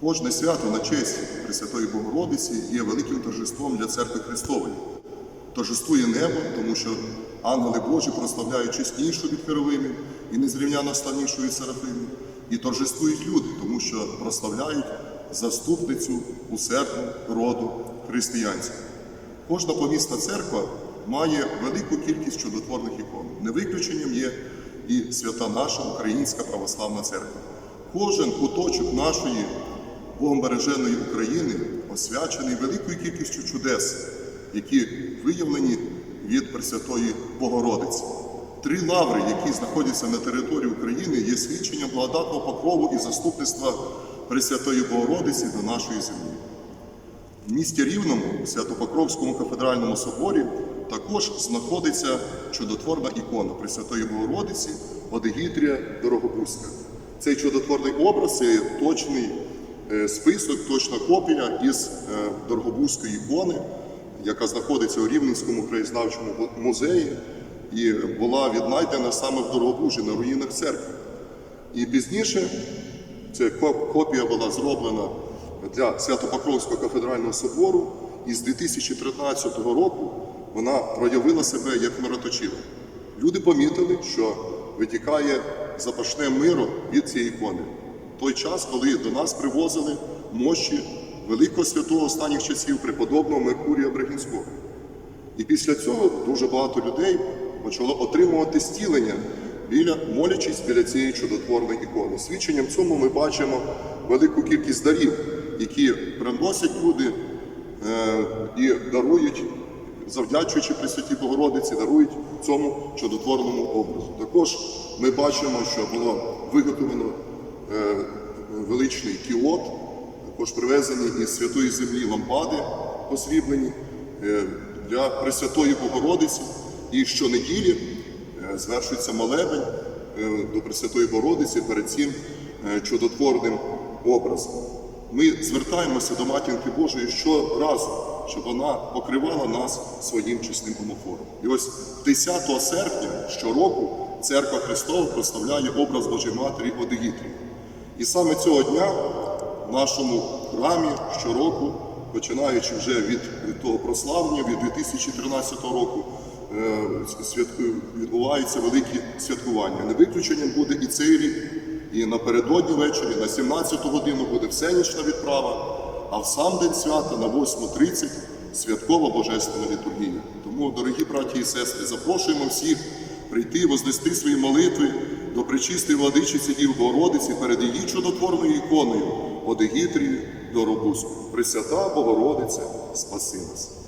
Кожне свято на честь Пресвятої Богородиці є великим торжеством для церкви Христової. Торжествує небо, тому що ангели Божі прославляють чеснішу від Херовимів і незрівняно славнішу від. І торжествують люди, тому що прославляють заступницю усердну роду християнського. Кожна помісна церква має велику кількість чудотворних ікон. Не виключенням є і свята наша Українська православна церква. Кожен куточок нашої богомбереженої України освячений великою кількістю чудес, які виявлені від Пресвятої Богородиці. Три лаври, які знаходяться на території України, є свідченням благодатного покрову і заступництва Пресвятої Богородиці до нашої землі. В місті Рівному, в Святопокровському кафедральному соборі, також знаходиться чудотворна ікона Пресвятої Богородиці Одегітрія Дорогобузька. Цей чудотворний образ це точний список, точна копія із е, Дорогобузької ікони, яка знаходиться у Рівненському краєзнавчому музеї і була віднайдена саме в Дорогобужі на руїнах церкви. І пізніше ця копія була зроблена для Свято-Покровського кафедрального собору, і з 2013 року вона проявила себе як мироточива. Люди помітили, що витікає запашне миро від цієї ікони. Той час, коли до нас привозили мощі великого святого останніх часів преподобного Меркурія Брагінського. І після цього дуже багато людей почало отримувати стілення біля молячись біля цієї чудотворної ікони. Свідченням цьому ми бачимо велику кількість дарів, які приносять люди е, і дарують, завдячуючи Пресвятій Богородиці, дарують цьому чудотворному образу. Також ми бачимо, що було виготовлено величний кіот, також привезені із святої землі лампади посріблені е, для Пресвятої Богородиці. І щонеділі е, звершується молебень е, до Пресвятої Богородиці перед цим е, чудотворним образом. Ми звертаємося до Матінки Божої щоразу, щоб вона покривала нас своїм чесним омофором. І ось 10 серпня щороку Церква Христова прославляє образ Божої Матері Одегітрії. І саме цього дня в нашому храмі щороку, починаючи вже від, від того прославлення, від 2013 року, е, відбуваються великі святкування. Не виключенням буде і цей рік, і напередодні ввечері, на 17 годину буде всенічна відправа, а в сам день свята на 8.30 святкова божественна літургія. Тому, дорогі браті і сестри, запрошуємо всіх прийти, вознести свої молитви до причистої владичиці Дів Богородиці перед її чудотворною іконою Одегітрію до Робуску. Пресвята Богородиця, спаси нас.